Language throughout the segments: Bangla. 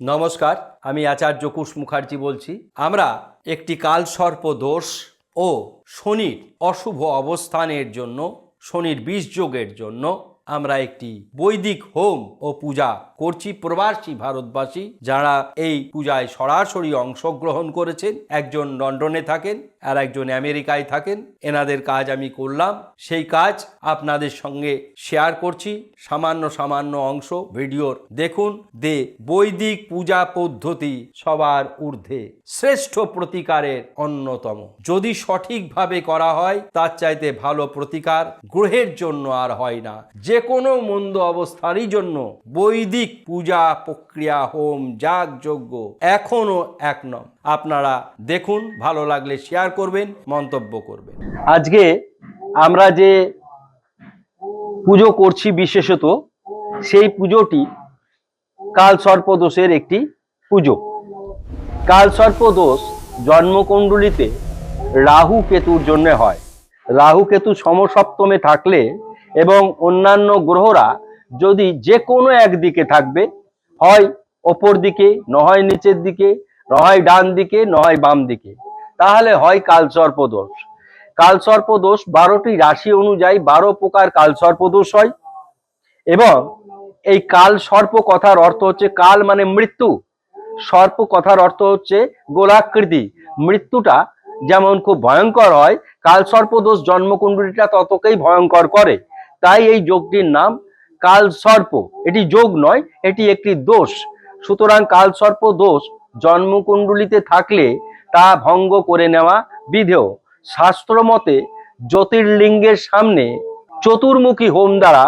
নমস্কার, আমি আচার্য কুশ মুখার্জি বলছি। আমরা একটি কালসর্প দোষ ও শনির অশুভ অবস্থানের জন্য, শনির বিষযোগের জন্য আমরা একটি বৈদিক হোম ও পূজা করছি প্রবাসী ভারতবাসী যারা এই পূজায় সরাসরি অংশগ্রহণ করেছেন। একজন লন্ডনে থাকেন আর একজন আমেরিকায় থাকেন। এনাদের কাজ আমি করলাম। সেই কাজ আপনাদের সঙ্গে শেয়ার করছি। সামান্য সামান্য অংশ ভিডিওর। দেখুন, দে বৈদিক পূজা পদ্ধতি সবার ঊর্ধ্বে। শ্রেষ্ঠ প্রতিকারের অন্যতম। যদি সঠিকভাবে করা হয়, তার চাইতে ভালো প্রতিকার গ্রহের জন্য আর হয় না। যে কোনো মন্দ অবস্থারই জন্য বৈদিক পূজা প্রক্রিয়া হোম যাগ যজ্ঞ এখনও এক নম আপনারা দেখুন, ভালো লাগলে শেয়ার করবেন, মন্তব্য করবেন। আজকে আমরা যে পুজো করছি বিশেষত, সেই পুজোটি কাল সর্পদোষের একটি পুজো। কাল সর্পদোষ জন্মকুণ্ডলিতে রাহু কেতুর জন্য হয়। রাহু কেতু সমসপ্তমে থাকলে এবং অন্যান্য গ্রহরা যদি যে কোনো একদিকে থাকবে, হয় ওপর দিকে, নয় নিচের দিকে, নয় ডান দিকে, নয় বাম দিকে, তাহলে হয় কালসর্প দোষ কালসর্প দোষ বারোটি রাশি অনুযায়ী বারো প্রকার কালসর্প দোষ হয় এবং এই কাল সর্প কথার অর্থ হচ্ছে কাল মানে মৃত্যু। সর্প কথার অর্থ হচ্ছে গোলাকৃতি। মৃত্যুটা যেমন খুব ভয়ঙ্কর হয় কাল সর্পদোষ জন্মকুণ্ডলীটা ততকেই ভয়ঙ্কর করে। তাই এই যোগটির নাম কাল সর্প, এটি যোগ নয়, এটি একটি দোষ। সুতরাং কাল সর্প দোষ জন্মকুণ্ডলিতে থাকলে তা ভঙ্গ করে নেওয়া বিধেয়। শাস্ত্র মতে জ্যোতির্লিঙ্গের সামনে চতুর্মুখী হোম দ্বারা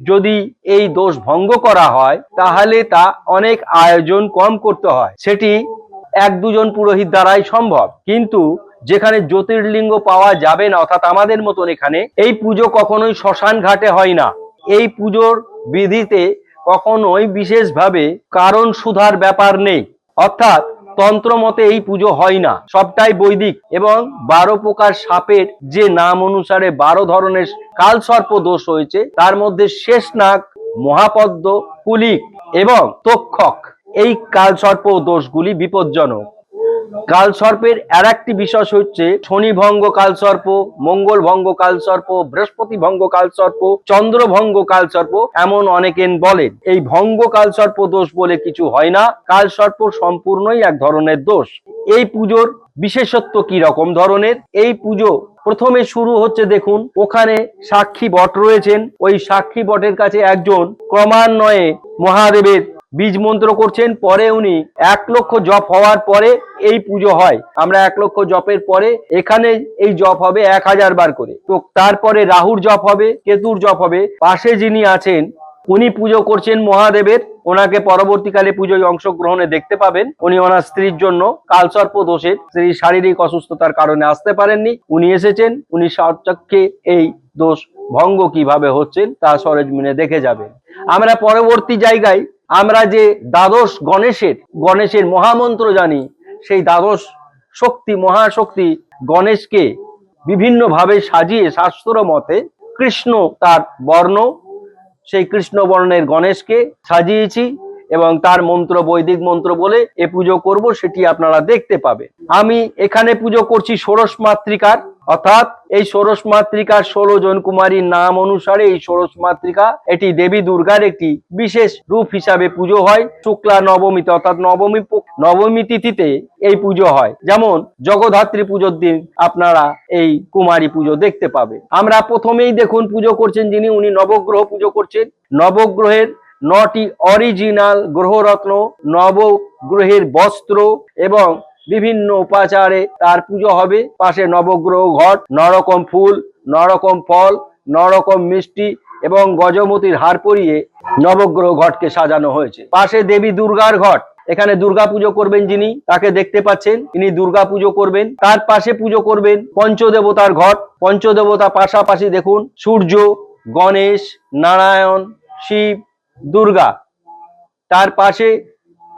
যদি এই দোষ ভঙ্গ করা হয়, তাহলে তা অনেক আয়োজন কম করতে হয়। সেটি এক দুজন পুরোহিত দ্বারাই সম্ভব। কিন্তু যেখানে জ্যোতির্লিঙ্গ পাওয়া যাবে না, অর্থাৎ আমাদের মতন এখানে, এই পুজো কখনোই শ্মশান ঘাটে হয় না। এই পুজোর বিধিতে কখনোই বিশেষভাবে কারণ সুধার ব্যাপার নেই। অর্থাৎ তন্ত্র মতে এই পুজো হয় না। সবটাই বৈদিক এবং বারো প্রকার সাপের যে নাম অনুসারে বারো ধরনের কালসর্প দোষ হয়েছে তার মধ্যে শেষ নাগ মহাপদ্ম, কুলিক এবং তক্ষক। এই কালসর্প দোষগুলি বিপজ্জনক। কালসর্পের আর একটি বিষয় হচ্ছে শনি ভঙ্গ কালসর্প, মঙ্গল ভঙ্গ কালসর্প, বৃহস্পতি ভঙ্গ কালসর্প, চন্দ্র ভঙ্গ কালসর্প এমন অনেকেন বলেন। এই ভঙ্গ কালসর্প দোষ বলে কিছু হয় না, কালসর্প সম্পূর্ণই এক ধরনের দোষ। এই পুজোর বিশেষত্ব কি রকম ধরনের? এই পুজো প্রথমে শুরু হচ্ছে দেখুন, ওখানে সাক্ষী বট রয়েছেন। ওই সাক্ষী বটের কাছে একজন ক্রমান্বয়ে মহাদেবের বীজ মন্ত্র করছেন, পরে উনি এক লক্ষ জপ হওয়ার পরে এই পুজো হয়। আমরা এক লক্ষ জপের পরে এখানে এই জপ হবে এক হাজার বার করে। তো তারপরে রাহুর জপ হবে, কেতুর জপ হবে। পাশে যিনি আছেন, উনি পুজো করছেন মহাদেবের। ওনাকে পরবর্তীকালে পুজোয় অংশগ্রহণে দেখতে পাবেন। উনি ওনার স্ত্রীর জন্য কালসর্প দোষের, স্ত্রীর শারীরিক অসুস্থতার কারণে আসতে পারেননি। উনি এসেছেন, উনি সচক্ষে এই দোষ ভঙ্গ কীভাবে হচ্ছেন তা সরেজমিনে দেখে যাবেন। আমরা পরবর্তী জায়গায় আমরা যে দ্বাদশ গণেশের গণেশের মহামন্ত্র জানি, সেই দ্বাদশ শক্তি, মহাশক্তি গণেশকে বিভিন্নভাবে সাজিয়ে শাস্ত্র মতে কৃষ্ণ তার বর্ণ, সেই কৃষ্ণ বর্ণের গণেশকে সাজিয়েছি এবং তার মন্ত্র, বৈদিক মন্ত্র বলে এ পুজো করব, সেটি আপনারা দেখতে পাবে আমি এখানে পুজো করছি ষোড়শ মাতৃকার। অর্থাৎ এই ষোড়শ মাতৃকার ষোলো জন কুমারীর নাম অনুসারে এই ষোড়শ মাতৃকা এটি দেবী দুর্গার একটি বিশেষ রূপ হিসাবে পুজো হয়। শুক্লা নবমীতে অর্থাৎ নবমী নবমী তিথিতে এই পুজো হয়। যেমন জগদ্ধাত্রী পুজোর দিন আপনারা এই কুমারী পুজো দেখতে পাবে আমরা প্রথমেই দেখুন পুজো করছেন যিনি, উনি নবগ্রহ পুজো করছেন। নবগ্রহের নটি অরিজিনাল গ্রহরত্ন, নবগ্রহের বস্ত্র এবং বিভিন্ন উপাচারে তার পুজো হবে। পাশে নবগ্রহ ঘট, নরকম ফুল, নরকম ফল, নরকম মিষ্টি এবং গজমতির হার পরিয়ে নবগ্রহ ঘটকে সাজানো হয়েছে। পাশে দেবী দুর্গার ঘট। এখানে দুর্গা পুজো করবেন যিনি, তাকে দেখতে পাচ্ছেন। ইনি দুর্গা পুজো করবেন। তার পাশে পুজো করবেন পঞ্চদেবতার ঘট। পঞ্চদেবতা পাশাপাশি দেখুন, সূর্য, গণেশ, নারায়ণ, শিব, দুর্গা। তার পাশে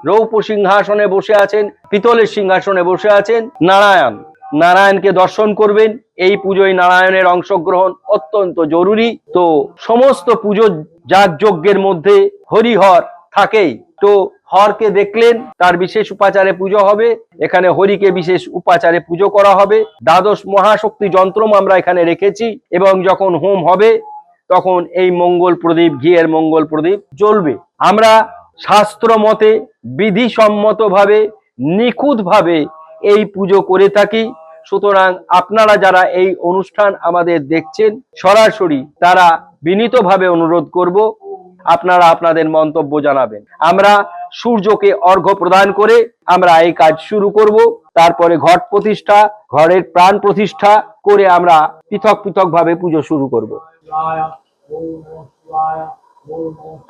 রৌপ সিংহাসনে বসে আছেন, পিতলের সিংহাসনে বসে আছেন নারায়ণ। নারায়ণকে দর্শন করবেন, এই পুজোয় নারায়ণের অংশগ্রহণ অত্যন্ত জরুরি। তো সমস্ত পুজো যাগ যজ্ঞের মধ্যে হরিহর থাকেই। তো হরকে দেখলেন, তার বিশেষ উপাচারে পুজো হবে। এখানে হরিকে বিশেষ উপাচারে পুজো করা হবে। দ্বাদশ মহাশক্তি যন্ত্রম আমরা এখানে রেখেছি এবং যখন হোম হবে, তখন এই মঙ্গল প্রদীপ, ঘিয়ের মঙ্গল প্রদীপ জ্বলবে। আমরা শাস্ত্র মতে বিধিসম্মতভাবে নিখুঁতভাবে এই পুজো করে থাকি সুতরাং আপনারা যারা এই অনুষ্ঠান আমাদের দেখছেন সরাসরি তারা বিনীতভাবে অনুরোধ করব আপনারা আপনাদের মন্তব্য জানাবেন আমরা সূর্যকে অর্ঘ্য প্রদান করে আমরা এই কাজ শুরু করব তারপরে ঘট প্রতিষ্ঠা ঘরের প্রাণ প্রতিষ্ঠা করে আমরা পৃথক পৃথক ভাবে পুজো শুরু করব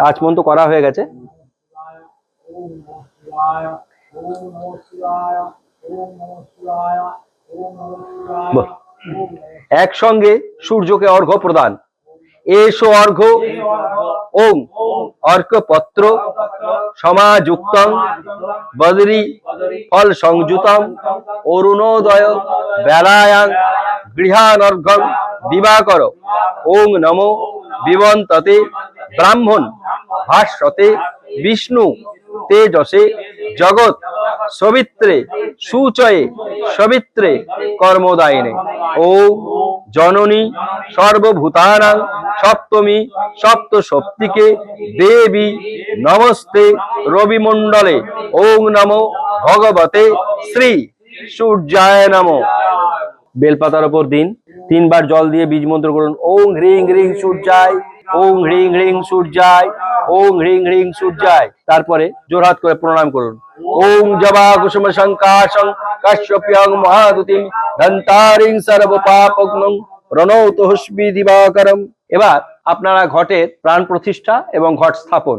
আচমন তো করা হয়ে গেছে ওম নমঃ একসঙ্গে সূর্যকে অর্ঘ্য প্রদান। এসো অর্ঘ্য, ওম অর্কপত্র সমাযুক্তং, বদরি ফল সংযুতম অরুণোদয়, বেলায়াং গৃহানর্ঘং দিবাকর, ওং নমো, বিবন্ততে, ব্রাহ্মণ ভাস্বতে বিষ্ণু তেজসে জগৎ সবিত্রে, সুচয়ে সবিত্রে কর্মদায়িনে। ও জননী সর্বভূতানাং সপ্তমী সপ্ত শক্তিকে দেবী নমস্তে রবিমণ্ডলে। ওং নমো ভগবতে শ্রী সূর্যায় নমঃ। বেলপাতার ওপর দিন, তিনবার জল দিয়ে বীজ মন্ত্র করুন। ওং হ্রিং হ্রিং সূর্যায়। ওং হ্রিং হ্রিং সূর্যায়, ওং হ্রিং হ্রিং সূর্যায়। তারপরে জোরহাত করে প্রণাম করুন। ওং জবা কুসুম শঙ্কাশং কাশ্যপ্যং মহাদুতিম ধন্তারিং সর্ব পাপগ্নং রণৌত হুষ্মি দিবাকরম। এবার আপনারা ঘটের প্রাণ প্রতিষ্ঠা এবং ঘট স্থাপন।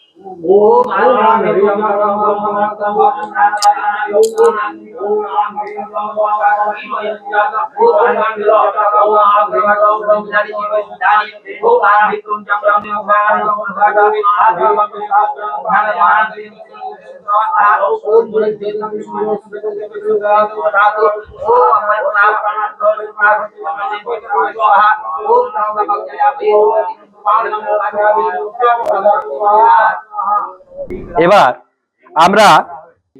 ওম মৈত্র নাম ওম ওম এবার আমরা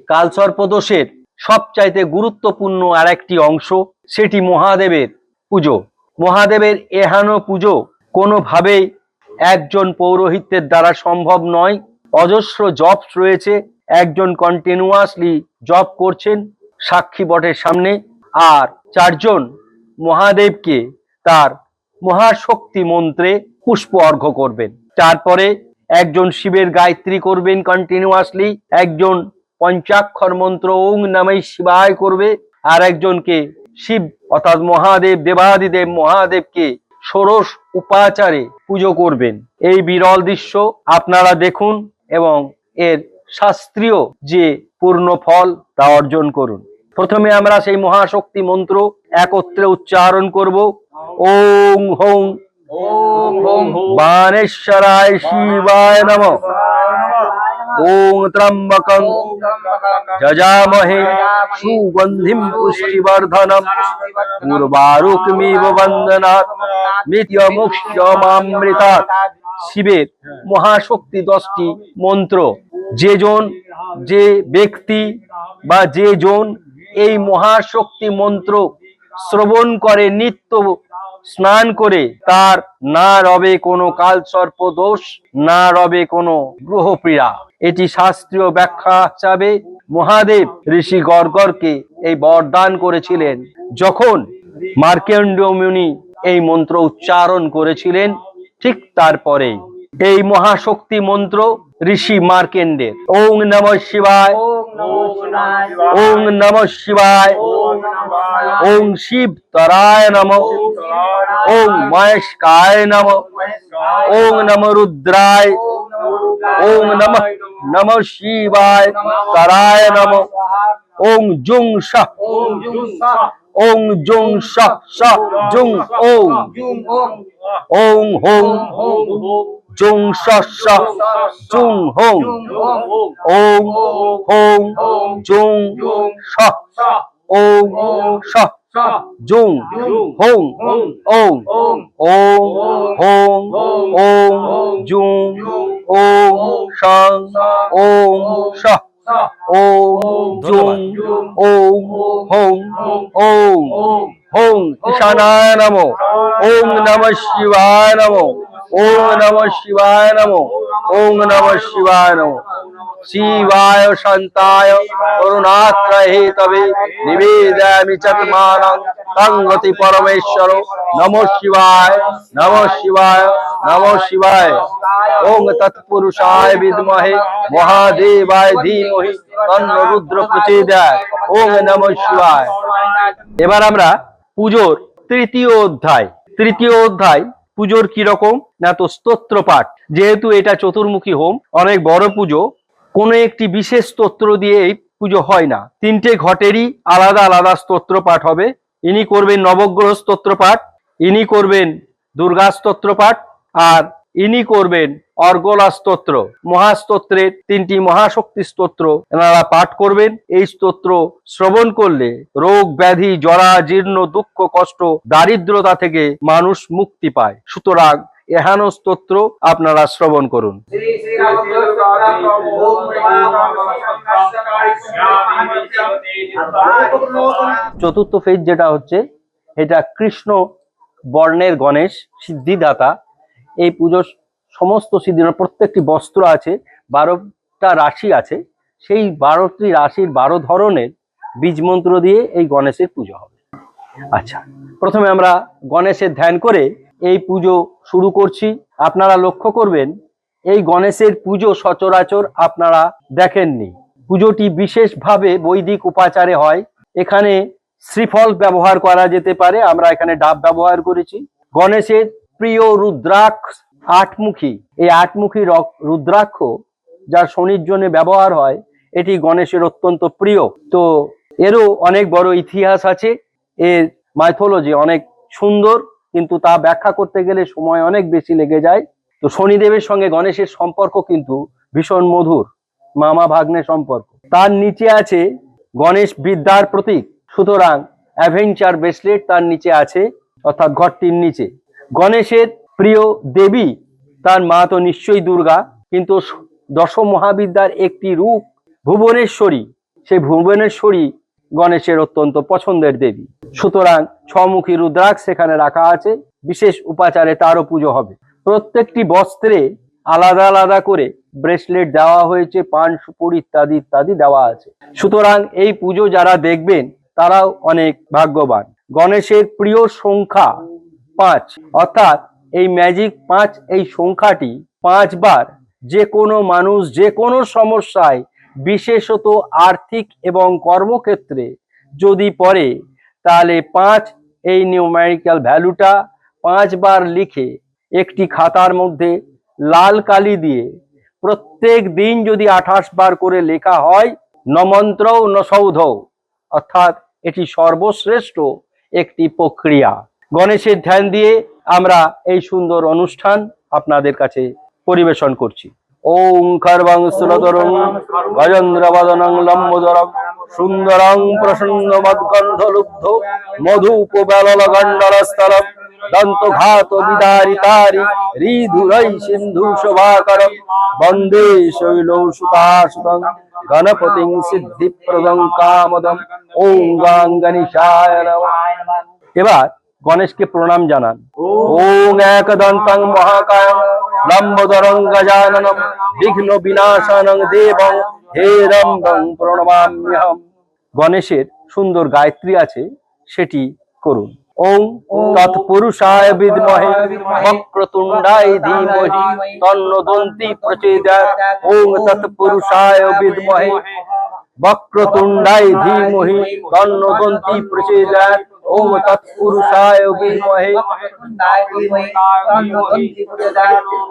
কালসর্পদোষের সবচাইতে গুরুত্বপূর্ণ আরেকটি অংশ, সেটি মহাদেবের পুজো। মহাদেবের এহানো পুজো কোনোভাবেই একজন পৌরোহিত্যের দ্বারা সম্ভব নয়। অজস্র জব রয়েছে, একজন কন্টিনিউয়াসলি জব করছেন সাক্ষী বটের সামনে আর চারজন মহাদেবকে তার মহাশক্তি মন্ত্রে পুষ্প অর্ঘ্য করবেন। তারপরে একজন শিবের গায়ত্রী করবেন কন্টিনিউয়াসলি একজন পঞ্চাক্ষর মন্ত্র ওং নামে শিবায় করবে, আর একজনকে শিব অর্থাৎ মহাদেব, দেবাদিদেব, মহাদেবকে ষোড়শ উপাচারে পুজো করবেন। এই বিরল দৃশ্য আপনারা দেখুন এবং এর শাস্ত্রীয় যে পূর্ণ ফল তা অর্জন করুন। প্রথমে আমরা সেই মহাশক্তি মন্ত্র একত্রে উচ্চারণ করব, ওং হং বানেশ্বরায় শিবায় নম ওং ত্রম্বকং যজামহে সুগন্ধিম পুষ্টিবর্ধনম পূর্বারুকমিব বন্দনাৎ মিত্যমুক্ষ্যমামৃতাৎ শিবের মহাশক্তি দশটি মন্ত্র। যে জন যে ব্যক্তি বা যে জন এই মহাশক্তি মন্ত্র শ্রবণ করে নিত্য স্নান করে তার না রবে কোনো কাল সর্প দোষ না রবে কোনো গ্রহপীড়া। এটি শাস্ত্রীয় ব্যাখ্যা হিসাবে মহাদেব ঋষি গর্গরকে এই বরদান করেছিলেন। যখন মার্কেন্ডীয় মুনি এই মন্ত্র উচ্চারণ করেছিলেন ঠিক তারপরেই এই মহাশক্তি মন্ত্র ঋষি মার্কেন্ডের। ওং নম শিবায়। ওং নম শিবায়। ওং শিব তরায় নম। ওং মহেশকায় নম। ওং নম রুদ্রায়। ওং নম নম শিবায় তরায় নম। ওং জুং সা। ওম জুং সা ওং জুং সা সা। জুং ওং। ওং হোং। জুং সা সা। জুং হোং। ওং হোং। জুং সা সা। ওং সা জুং। হোং। ওং ওম। ওং হোং। ওং জুং। ওং সাং ওং সা ওং জুং। ওং হোং। ওং হোং। ঈশানায় নমো। ওং নমঃ শিবায় নমো। ওং নমঃ শিবায় নমো। ওং নমঃ শিবায় নমো। শিবায় শান্তায় করুণাত্রহে তবে নিবেদয়ামি চত্মানং তং গতি পরমেশ্বর নমঃ শিবায় নমঃ শিবায় নমঃ শিবায় ওং তৎপুরুষায় বিদ্মহে মহাদেবায় ধীমহি তন্ন রুদ্র প্রচোদয়াৎ ওং নমঃ শিবায় এবার আমরা পুজোর তৃতীয় অধ্যায় তৃতীয় অধ্যায়, পুজোর কীরকম না তো স্তোত্র পাঠ যেহেতু এটা চতুর্মুখী হোম, অনেক বড় পুজো কোনো একটি বিশেষ স্তোত্র দিয়ে এই পুজো হয় না। তিনটে ঘটেরই আলাদা আলাদা স্তোত্র পাঠ হবে। ইনি করবেন নবগ্রহ স্তোত্র পাঠ ইনি করবেন দুর্গা স্তোত্র পাঠ আর ইনি করবেন অর্গলা স্তোত্র। মহাস্তোত্রের তিনটি মহাশক্তি স্তোত্র এনারা পাঠ করবেন। এই স্তোত্র শ্রবণ করলে রোগ, ব্যাধি, জরা, জীর্ণ, দুঃখ, কষ্ট, দারিদ্রতা থেকে মানুষ মুক্তি পায়। সুতরাং এহানো স্তোত্র আপনারা শ্রবণ করুন। চতুর্থ ফেজ যেটা হচ্ছে এটা কৃষ্ণ বর্ণের গণেশ সিদ্ধিদাতা। এই পুজোর সমস্ত সিদ্ধি প্রত্যেকটি বস্ত্র আছে বারোটা রাশি আছে। সেই বারোটি রাশির বারো ধরনের বীজ মন্ত্র দিয়ে এই গণেশের পুজো হবে। আচ্ছা প্রথমে আমরা গণেশের ধ্যান করে এই পুজো শুরু করছি। আপনারা লক্ষ্য করবেন, এই গণেশের পুজো সচরাচর আপনারা দেখেননি। পুজোটি বিশেষভাবে বৈদিক উপাচারে হয়। এখানে শ্রীফল ব্যবহার করা যেতে পারে, আমরা এখানে ডাব ব্যবহার করেছি। গণেশের প্রিয় রুদ্রাক্ষ আটমুখী, এই আটমুখী রক- রুদ্রাক্ষ যা শনির জন্য ব্যবহার হয়, এটি গণেশের অত্যন্ত প্রিয়। তো এরও অনেক বড় ইতিহাস আছে, এর মাইথোলজি অনেক সুন্দর। কিন্তু তা ব্যাখ্যা করতে গেলে সময় অনেক বেশি লেগে যায়। তো শনিদেবের সঙ্গে গণেশের সম্পর্ক কিন্তু ভীষণ মধুর, মামা ভাগ্নে সম্পর্ক। তার নিচে আছে গণেশ বিদ্যার প্রতীক, সুতরাং অ্যাভেঞ্চার ব্রেসলেট তার নিচে আছে, অর্থাৎ ঘরটির নিচে। গণেশের প্রিয় দেবী, তার মা তো নিশ্চয়ই দুর্গা, কিন্তু স- দশ মহাবিদ্যার একটি রূপ ভুবনেশ্বরী। সেই ভুবনেশ্বরী গণেশের অত্যন্ত পছন্দের দেবী। সুতরাং ছমুখী রুদ্রাক্ষ সেখানে রাখা আছে, বিশেষ উপাচারে তারও পুজো হবে। প্রত্যেকটি বস্ত্রে আলাদা আলাদা করে ব্রেসলেট দেওয়া হয়েছে, পান, সুপুর ইত্যাদি ইত্যাদি দেওয়া আছে। সুতরাং এই পুজো যারা দেখবেন, তারাও অনেক ভাগ্যবান। গণেশের প্রিয় সংখ্যা পাঁচ। অর্থাৎ এই ম্যাজিক পাঁচ, এই সংখ্যাটি পাঁচবার যে কোনো মানুষ যে কোনো সমস্যায় বিশেষত আর্থিক এবং কর্মক্ষেত্রে যদি পড়ে, তাহলে পাঁচ এই নিউম্যারিক্যাল ভ্যালুটা পাঁচবার লিখে একটি খাতার মধ্যে লাল কালি দিয়ে প্রত্যেক দিন যদি আঠাশ বার করে লেখা হয়, নমন্ত্র নসৌধ। অর্থাৎ এটি সর্বশ্রেষ্ঠ একটি প্রক্রিয়া। গণেশের ধ্যান দিয়ে আমরা এই সুন্দর অনুষ্ঠান আপনাদের কাছে পরিবেশন করছি। ওং খর্বং সুরদরং গজেন্দ্রবদনং লম্বোদরং সুন্দরং প্রসন্ন মদ্গন্ধ লুব্ধ মধুপ বেলল গণ্ডরস্তরম দন্ত ঘাত বিদারিতারি হৃদুরৈ সিন্ধু শোভাকর বন্দে শৈলৌসুতাসুতং গণপতিং সিদ্ধিপ্রদং কামদম ওং গাং গণেশায় নমঃ এবার গণেশকে প্রণাম জানান ওং একদন্তং মহাকায়ং লম্বোদরং বিঘ্ন বিনাশনং দেবং হে রম্বং প্রণমাম্যহম গণেশের সুন্দর গায়ত্রী আছে, সেটি করুন। ওং তৎপুরুষায় বিদ্মহে, বক্রতুণ্ডায় ধীমহি তন্ন দন্তি প্রচোদয়াৎ ওং তৎপুরুষায় বিদ্মহে, বক্রতুণ্ডায় ধীমহি তন্ন দন্তি প্রচোদয়াৎ ওম তৎপুরুষায় বিদ্মহে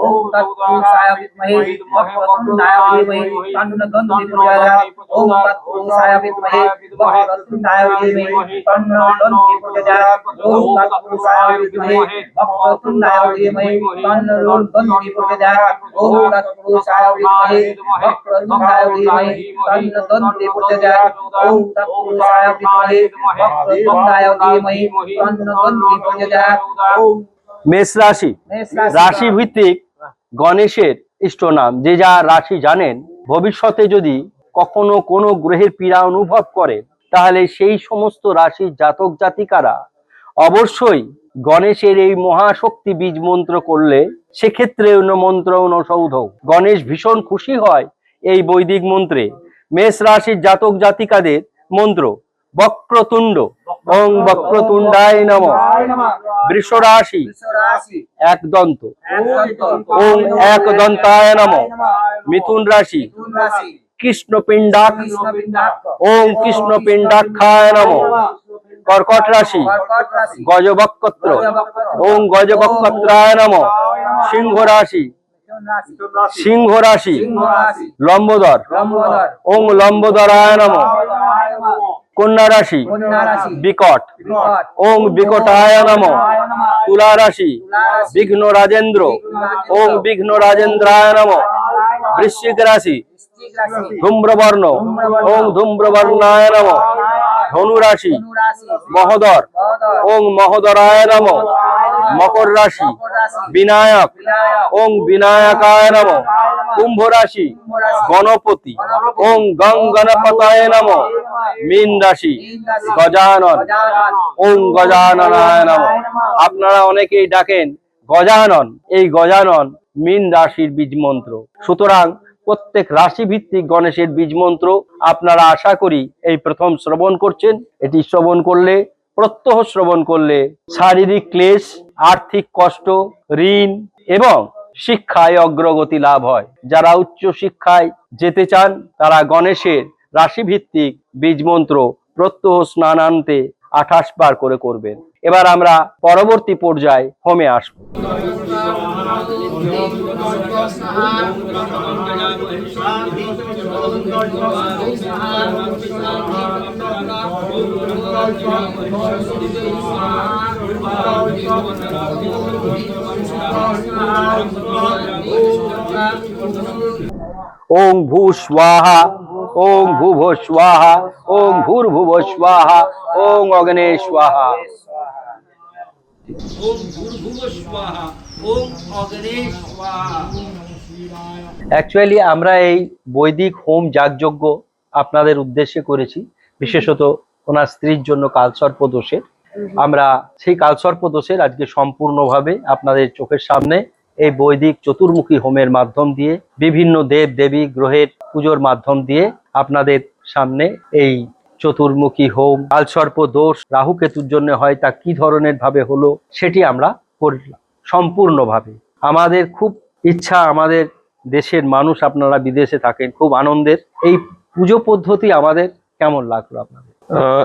ওম তৎপুরুষায় বিদ্মহে বক্রতুণ্ডায় বিদ্মহে তন্নগন্ধি প্রচোদয়াৎ ওম তৎপুরুষায় বিদ্মহে বক্রতুণ্ডায় বিদ্মহে তন্নগন্ধি প্রচোদয়াৎ ওম তৎপুরুষায় বিদ্মহে বক্রতুণ্ডায় বিদ্মহে তন্নগন্ধি প্রচোদয়াৎ ওম তৎপুরুষায় বিদ্মহে বক্রতুণ্ডায় বিদ্মহে তন্নগন্ধি প্রচোদয়াৎ ওম তৎপুরুষায় বিদ্মহে বক্রতুণ্ডায় বিদ্মহে মেষ রাশি। রাশি ভিত্তিক গণেশের ইষ্ট নাম। যে যা রাশি জানেন ভবিষ্যতে যদি কখনো কোনো গ্রহের পীড়া অনুভব করে তাহলে সেই সমস্ত রাশির জাতক জাতিকারা অবশ্যই গণেশের এই মহাশক্তি বীজ মন্ত্র করলে সেক্ষেত্রে মন্ত্র নসৌধ গণেশ ভীষণ খুশি হয় এই বৈদিক মন্ত্রে। মেষ রাশির জাতক জাতিকাদের মন্ত্র বক্রতুণ্ড ওং বক্রতুণ্ডায় নম। বৃষ রাশি এক দন্ত ওং এক দন্তায় নম। মিথুন রাশি মিথুন রাশি কৃষ্ণ পিণ্ডাক ওং কৃষ্ণ পিণ্ডাক্ষায় নম। কর্কট রাশি গজবক্ষত্র ওং গজবক্ষত্রায় নম। সিংহ রাশি সিংহ রাশি লম্বোদর। ওং লম্বোদরায় নম। কন্যা রাশি বিকট ওং বিকটায় নম তুলা রাশি বিঘ্ন রাজেন্দ্র ওং বিঘ্ন রাজেন্দ্রায় নম বৃশ্চিক রাশি ধূম্রবর্ণ ওং ধূম্রবর্ণায় নম ধনু রাশি মহোদর মহোদর ওং মহোদরায় নম মকর রাশি। বিনায়ক। ওং বিনায়কায় নম। কুম্ভ রাশি। গণপতি। ওং গং গণপতায় নম। মীন রাশি। গজানন। ওং গজাননায় নম। আপনারা অনেকেই ডাকেন, গজানন। এই গজানন মীন রাশির বীজ মন্ত্র। সুতরাং প্রত্যেক রাশি ভিত্তিক গণেশের বীজ মন্ত্র আপনারা আশা করি এই প্রথম শ্রবণ করছেন। এটি শ্রবণ করলে, প্রত্যহ শ্রবণ করলে শারীরিক ক্লেশ আর্থিক কষ্ট, ঋণ এবং শিক্ষায় অগ্রগতি লাভ হয়। যারা উচ্চ শিক্ষায় যেতে চান, তারা গণেশের রাশিভিত্তিক বীজ মন্ত্র প্রত্যহ স্নানান্তে আঠাশ বার করে করবেন। এবার আমরা পরবর্তী পর্যায়ে হোমে আসব। ওং ভূ স্বাহা, ওং ভূভ স্বাহা, ওং ভূর্ভুব স্বাহা, ওং অগ্নে স্বাহা। অ্যাকচুয়ালি আমরা এই বৈদিক হোম যাগযজ্ঞ আপনাদের উদ্দেশ্যে করেছি, বিশেষত ওনার স্ত্রীর জন্য কালসর্প দোষের। আমরা সেই কালসর্প দোষের আজকে সম্পূর্ণভাবে আপনাদের চোখের সামনে এই বৈদিক চতুর্মুখী হোমের মাধ্যম দিয়ে, বিভিন্ন দেব, দেবী, গ্রহের পুজোর মাধ্যম দিয়ে আপনাদের সামনে এই চতুর্মুখী হোম, কালসর্প দোষ রাহু কেতুর জন্য হয় তা কি ধরনের ভাবে হলো সেটি আমরা করলাম সম্পূর্ণভাবে। আমাদের খুব ইচ্ছা আমাদের দেশের মানুষ আপনারা বিদেশে থাকেন, খুব আনন্দের। এই পুজো পদ্ধতি আমাদের কেমন লাগল আপনাদের?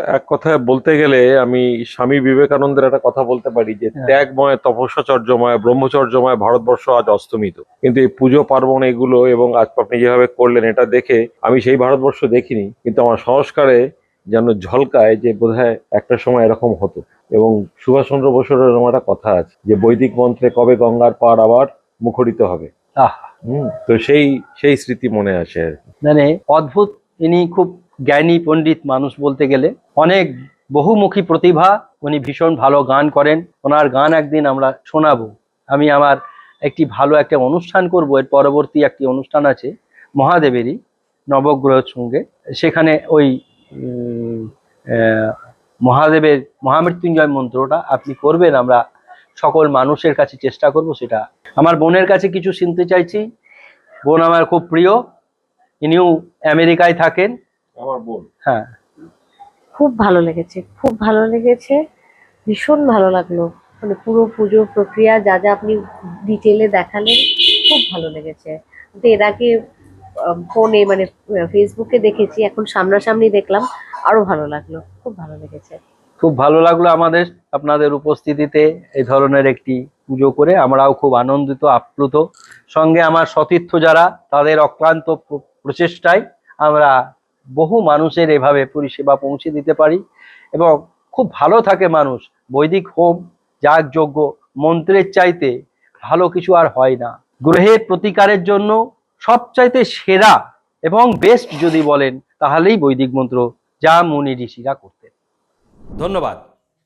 এক কথায় বলতে গেলে আমি স্বামী বিবেকানন্দের একটা কথা বলতে পারি যে হ্যাঁ। ত্যাগময় তপস্যাচর্যময় ব্রহ্মচর্যময় ভারতবর্ষ আজ অস্তমিত কিন্তু এই পুজো পার্বণ এগুলো এবং আজ আপনি যেভাবে করলেন এটা দেখে আমি সেই ভারতবর্ষ দেখিনি কিন্তু আমার সংস্কারে যেন ঝলকায় যে বোধহয় একটা সময় এরকম হতো এবং সুভাষচন্দ্র বসুর এরকম একটা কথা আছে যে বৈদিক মন্ত্রে কবে গঙ্গার পার আবার মুখরিত হবে আহ হুম তো সেই সেই স্মৃতি মনে আসে আর কি। মানে অদ্ভুত ইনি খুব জ্ঞানী পণ্ডিত মানুষ বলতে গেলে অনেক বহুমুখী প্রতিভা উনি ভীষণ ভালো গান করেন। ওনার গান একদিন আমরা শোনাবো। আমি আমার একটি ভালো একটা অনুষ্ঠান করব। এর পরবর্তী একটি অনুষ্ঠান আছে মহাদেবেরই নবগ্রহের সঙ্গে। সেখানে ওই মহাদেবের মহামৃত্যুঞ্জয় মন্ত্রটা আপনি করবেন। আমরা সকল মানুষের কাছে চেষ্টা করব সেটা। আমার বোনের কাছে কিছু শুনতে চাইছি। বোন আমার খুব প্রিয়। ইনিও আমেরিকায় থাকেন। আমার বোন। হ্যাঁ। খুব ভালো লেগেছে খুব ভালো লেগেছে ভীষণ ভালো লাগল। মানে পুরো পুজো প্রক্রিয়া যা যা আপনি ডিটেলে দেখালেন খুব ভালো লেগেছে। এর আগে ফোনে মানে ফেসবুকে দেখেছি এখন সামনাসামনি দেখলাম আরও ভালো লাগল খুব ভালো লেগেছে। খুব ভালো লাগল আমাদের আপনাদের উপস্থিতিতে এই ধরনের একটি পুজো করে আমরাও খুব আনন্দিত আপ্লুত। সঙ্গে আমার সতীর্থ যারা তাদের অক্লান্ত প্রচেষ্টায় আমরা বহু মানুষের এভাবে পরিষেবা পৌঁছে দিতে পারি এবং খুব ভালো থাকে মানুষ। বৈদিক হোম, যাগযজ্ঞ, মন্ত্রের চাইতে ভালো কিছু আর হয় না। গ্রহের প্রতিকারের জন্য সবচাইতে সেরা এবং বেস্ট যদি বলেন, তাহলেই বৈদিক মন্ত্র যা মুনি ঋষিরা করতেন। ধন্যবাদ।